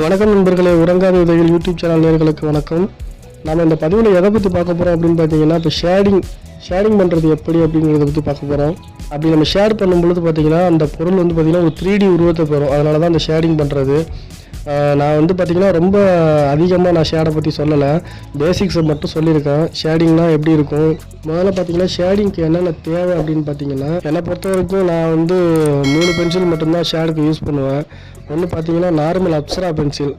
வணக்கம் நண்பர்களே உறங்காத உதவியில் YouTube channel நேர்களுக்கு வணக்கம். நம்ம இந்த பதிவில் எதை பற்றி பார்க்க போகிறோம் அப்படின்னு பார்த்தீங்கன்னா இப்போ ஷேடிங் ஷேடிங் பண்ணுறது எப்படி அப்படிங்கிறத பற்றி பார்க்க போகிறோம் அப்படி நம்ம ஷேர் பண்ணும்பொழுது பார்த்தீங்கன்னா அந்த பொருள் வந்து பார்த்திங்கன்னா ஒரு த்ரீ டி உருவத்தை பெறும். அதனால தான் அந்த ஷேடிங் பண்ணுறது நான் வந்து பார்த்திங்கன்னா ரொம்ப அதிகமாக நான் ஷேடை பற்றி சொல்லலை. பேசிக்ஸை மட்டும் சொல்லியிருக்கேன். ஷேடிங்னா எப்படி இருக்கும்? முதல்ல பார்த்தீங்கன்னா ஷேடிங்க்கு என்னென்ன தேவை அப்படின்னு பார்த்தீங்கன்னா என்னை பொறுத்த வரைக்கும் நான் வந்து மூணு பென்சில் மட்டும்தான் ஷேடுக்கு யூஸ் பண்ணுவேன். ஒன்று பார்த்தீங்கன்னா normal Apsara pencil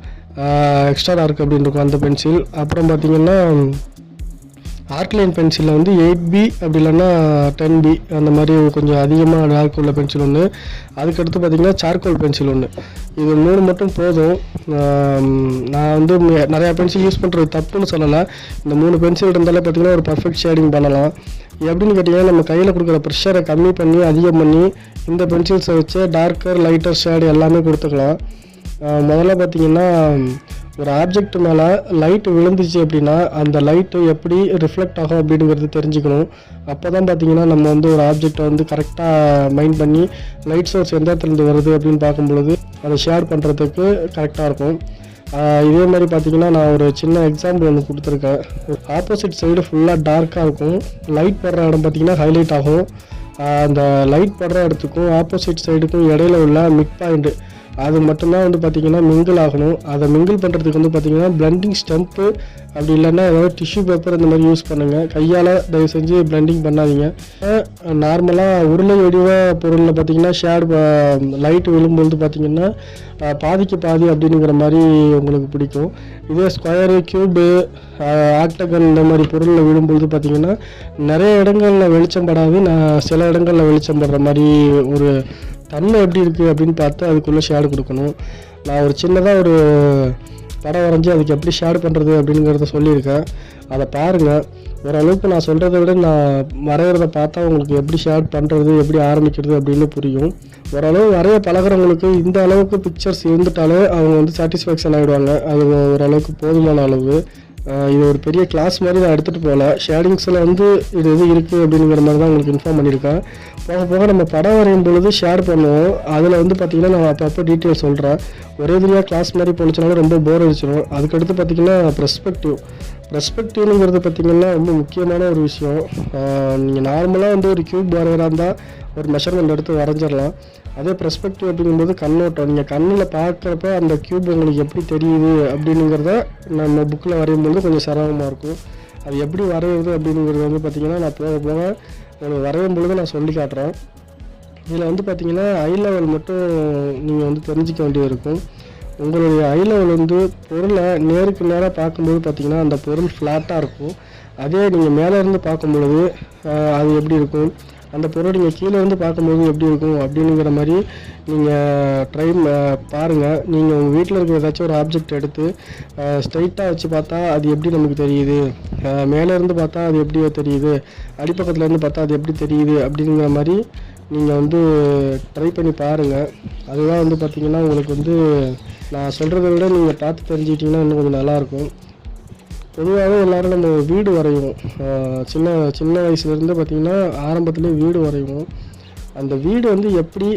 extra dark அப்படின்னு இருக்கும் அந்த பென்சில் அப்புறம் பார்த்தீங்கன்னா ஆர்ட்லைன் பென்சிலில் வந்து எயிட் பி அப்படி இல்லைன்னா டென் பி அந்த மாதிரி கொஞ்சம் அதிகமாக டார்க் உள்ள பென்சில் ஒன்று அதுக்கடுத்து பார்த்தீங்கன்னா சார்கோல் பென்சில் ஒன்று இது மூணு மட்டும் போதும். நான் வந்து நிறையா பென்சில் யூஸ் பண்ணுறது தப்புன்னு சொல்லலை. இந்த மூணு பென்சில் இருந்தாலே பார்த்தீங்கன்னா ஒரு பர்ஃபெக்ட் ஷேடிங் பண்ணலாம். எப்படின்னு கேட்டிங்கன்னா நம்ம கையில் கொடுக்குற ப்ரெஷரை கம்மி பண்ணி அதிகம் பண்ணி இந்த பென்சில்ஸை வச்சு டார்க்கர் லைட்டர் ஷேடு எல்லாமே கொடுத்துக்கலாம். முதல்ல பார்த்தீங்கன்னா ஒரு ஆப்ஜெக்ட் மேலே லைட் விழுந்துச்சு அப்படின்னா அந்த லைட்டு எப்படி ரிஃப்ளெக்ட் ஆகும் அப்படிங்கிறது தெரிஞ்சுக்கணும். அப்போ தான் பார்த்தீங்கன்னா நம்ம வந்து ஒரு ஆப்ஜெக்டை வந்து கரெக்டாக மைண்ட் பண்ணி லைட் சோர்ஸ் எந்த இடத்துலேருந்து வருது அப்படின்னு பார்க்கும்பொழுது அதை ஷேர் பண்ணுறதுக்கு கரெக்டாக இருக்கும். இதே மாதிரி பார்த்தீங்கன்னா நான் ஒரு சின்ன எக்ஸாம்பிள் ஒன்று கொடுத்துருக்கேன். ஆப்போசிட் சைடு ஃபுல்லாக டார்க்காக இருக்கும். லைட் படுற இடம் பார்த்தீங்கன்னா ஹைலைட் ஆகும். அந்த லைட் படுற இடத்துக்கும் ஆப்போசிட் சைடுக்கும் இடையில உள்ள மிட் பாயிண்ட்டு அது மட்டும்தான் வந்து பார்த்தீங்கன்னா மிங்கிள் ஆகணும். அதை மிங்கிள் பண்ணுறதுக்கு வந்து பார்த்திங்கன்னா பிளண்டிங் ஸ்டம்ப்பு அப்படி இல்லைன்னா ஏதாவது டிஷ்யூ பேப்பர் இந்த மாதிரி யூஸ் பண்ணுங்கள் கையால் தயவு செஞ்சு பிளண்டிங் பண்ணாதீங்க. நார்மலாக உருளை வடிவ பொருளில் பார்த்தீங்கன்னா ஷேட் லைட் விழும்பொழுது பார்த்திங்கன்னா பாதிக்கு பாதி அப்படிங்கிற மாதிரி உங்களுக்கு பிடிக்கும். இதே ஸ்கொயரு க்யூபு ஆக்டகன் இந்த மாதிரி பொருளில் விழும்பொழுது பார்த்தீங்கன்னா நிறைய இடங்களில் வெளிச்சம் படாது. நான் சில இடங்களில் வெளிச்சம் படுற மாதிரி ஒரு தன்மை எப்படி இருக்குது அப்படின்னு பார்த்து அதுக்குள்ளே ஷேடு கொடுக்கணும். நான் ஒரு சின்னதாக ஒரு படம் வரைஞ்சி அதுக்கு எப்படி ஷேடு பண்ணுறது அப்படிங்கிறத சொல்லியிருக்கேன். அதை பாருங்கள் ஓரளவுக்கு நான் சொல்கிறத விட நான் வரைகிறத பார்த்தா உங்களுக்கு எப்படி ஷேட் பண்ணுறது எப்படி ஆரம்பிக்கிறது அப்படின்னு புரியும். ஓரளவு வரைய பழகுறவங்களுக்கு இந்த அளவுக்கு பிக்சர்ஸ் இருந்துட்டாலே அவங்க வந்து சாட்டிஸ்ஃபேக்ஷன் ஆகிடுவாங்க அது ஓரளவுக்கு போதுமான அளவு. இது ஒரு பெரிய கிளாஸ் மாதிரி நான் எடுத்துகிட்டு போகல. ஷேடிங்ஸில் வந்து இது எது இருக்குது அப்படிங்கிற மாதிரி தான் உங்களுக்கு இன்ஃபார்ம் பண்ணியிருக்கேன். போக போக நம்ம படம் வரையும் பொழுது ஷேர் பண்ணுவோம். அதில் வந்து பார்த்திங்கன்னா நான் அப்பப்போ டீட்டெயில் சொல்கிறேன் ஒரே தனியாக கிளாஸ் மாதிரி போணுச்சுனாலும் ரொம்ப போர் அடிச்சிடும் அதுக்கடுத்து பார்த்திங்கன்னா ப்ரெஸ்பெக்டிவ் ப்ரெஸ்பெக்டிவ்ங்கிறது பார்த்திங்கன்னா ரொம்ப முக்கியமான ஒரு விஷயம். நீங்கள் நார்மலாக வந்து ஒரு க்யூப் வரைகிறா இருந்தால் ஒரு மெஷர்மெண்ட் எடுத்து வரைஞ்சிடலாம். அதே ப்ரெஸ்பெக்டிவ் அப்படிங்கும்போது கண்ணோட்டம். நீங்கள் கண்ணில் பார்க்குறப்ப அந்த க்யூப் உங்களுக்கு எப்படி தெரியுது அப்படிங்கிறத நம்ம புக்கில் வரையும்போது கொஞ்சம் சிரமமாக இருக்கும். அது எப்படி வரையுது அப்படிங்கிறது வந்து பார்த்திங்கன்னா நான் போக போக உங்களுக்கு வரையும் பொழுது நான் சொல்லி காட்டுறேன். இதில் வந்து பார்த்திங்கன்னா ஐ லெவல் மட்டும் நீங்கள் வந்து தெரிஞ்சிக்க வேண்டியது இருக்கும். உங்களுடைய ஐ லெவல் வந்து பொருளை நேருக்கு நேராக பார்க்கும்போது பார்த்தீங்கன்னா அந்த பொருள் ஃப்ளாட்டாக இருக்கும். அதே நீங்கள் மேலே இருந்து பார்க்கும் பொழுது அது எப்படி இருக்கும்? அந்த பொருள் நீங்கள் கீழே இருந்து பார்க்கும்போது எப்படி இருக்கும்? அப்படிங்கிற மாதிரி நீங்கள் ட்ரை பாருங்கள் நீங்கள் உங்கள் வீட்டில் இருக்கிற ஏதாச்சும் ஒரு ஆப்ஜெக்ட் எடுத்து ஸ்ட்ரைட்டாக வச்சு பார்த்தா அது எப்படி நமக்கு தெரியுது? மேலேருந்து மேலே இருந்து பார்த்தா அது எப்படியோ தெரியுது? அடிப்பக்கத்துல இருந்து பார்த்தா அது எப்படி தெரியுது? அப்படிங்கிற மாதிரி நீங்கள் வந்து ட்ரை பண்ணி பாருங்கள் அதுதான் வந்து பார்த்திங்கன்னா உங்களுக்கு வந்து நான் சொல்கிறத விட நீங்கள் பார்த்து தெரிஞ்சுக்கிட்டிங்கன்னா இன்னும் கொஞ்சம் நல்லாயிருக்கும். பொதுவாகவே எல்லோரும் நம்ம வீடு வரைவோம். சின்ன சின்ன வயசுலேருந்து பார்த்திங்கன்னா ஆரம்பத்துலேயே வீடு வரைவோம். அந்த வீடு வந்து எப்படி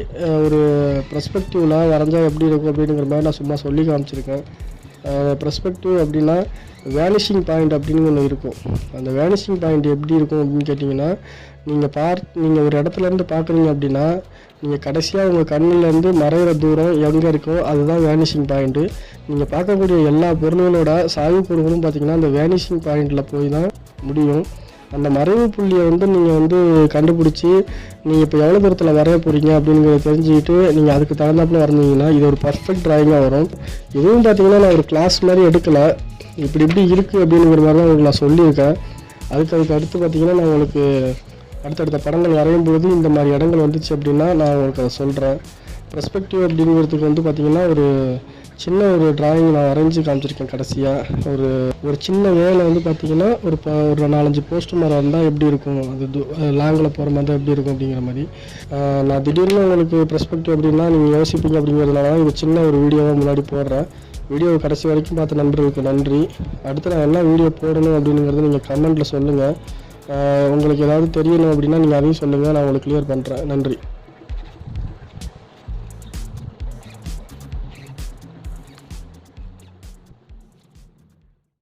ஒரு ப்ரெஸ்பெக்டிவில் வரைஞ்சால் எப்படி இருக்கும் அப்படிங்கிற மாதிரி நான் சும்மா சொல்லி காமிச்சிருக்கேன். ப்ரெஸ்பெக்டிவ் அப்படின்னா வேனிஷிங் பாயிண்ட் அப்படின்னு ஒன்று இருக்கும். அந்த வேனிஷிங் பாயிண்ட் எப்படி இருக்கும் அப்படின்னு கேட்டிங்கன்னா நீங்கள் பார் நீங்கள் ஒரு இடத்துல இருந்து பார்க்குறீங்க அப்படின்னா நீங்கள் கடைசியாக உங்கள் கண்ணிலேருந்து மறையிற தூரம் எங்கே இருக்கோ அதுதான் வேனிஷிங் பாயிண்ட்டு நீங்கள் பார்க்கக்கூடிய எல்லா பொருள்களோட சாய்வு பொருள்களும் பார்த்தீங்கன்னா அந்த வேனிஷிங் பாயிண்டில் போய் தான் முடியும். அந்த மறைவு புள்ளியை வந்து நீங்கள் வந்து கண்டுபிடிச்சி நீங்கள் இப்போ எவ்வளோ தூரத்தில் வரைய போகிறீங்க அப்படிங்கிறத தெரிஞ்சுக்கிட்டு நீங்கள் அதுக்கு தகுந்தாப்பில் வரைஞ்சிங்கன்னா இது ஒரு பர்ஃபெக்ட் ட்ராயிங்காக வரும். இதுவும் பார்த்தீங்கன்னா நான் ஒரு கிளாஸ் மாதிரி எடுக்கலை. இப்படி இப்படி இருக்குது அப்படிங்கிற மாதிரி தான் உங்களுக்கு நான் சொல்லியிருக்கேன். அதுக்கு அதுக்கு அடுத்து பார்த்தீங்கன்னா நான் உங்களுக்கு அடுத்தடுத்த படங்கள் வரையும் பொழுது இந்த மாதிரி இடங்கள் வந்துச்சு அப்படின்னா நான் உங்களுக்கு அதை சொல்கிறேன் பெர்ஸ்பெக்டிவ் அப்படிங்கிறதுக்கு வந்து பார்த்திங்கன்னா ஒரு சின்ன ஒரு டிராயிங் நான் வரைஞ்சி காமிச்சிருக்கேன் கடைசியாக ஒரு ஒரு சின்ன வேலை வந்து பார்த்தீங்கன்னா ஒரு ப ஒரு நாலஞ்சு போஸ்ட் மரம் இருந்தால் எப்படி இருக்கும்? அது லாங்கில் போகிற மாதிரி தான் எப்படி இருக்கும் அப்படிங்கிற மாதிரி. நான் திடீர்னு உங்களுக்கு பெர்ஸ்பெக்டிவ் அப்படின்னா நீங்கள் யோசிப்பீங்க அப்படிங்கிறதுனால தான் இது சின்ன ஒரு வீடியோவாக முன்னாடி போடுறேன். வீடியோ கடைசி வரைக்கும் பார்த்த நண்பர்களுக்கு நன்றி. அடுத்து நான் என்ன வீடியோ போடணும் அப்படிங்கிறத நீங்கள் கமெண்ட்டில் சொல்லுங்கள் உங்களுக்கு ஏதாவது தெரியணும் அப்படின்னா நீங்கள் அதையும் சொல்லுங்கள் நான் உங்களுக்கு கிளியர் பண்ணுறேன் நன்றி.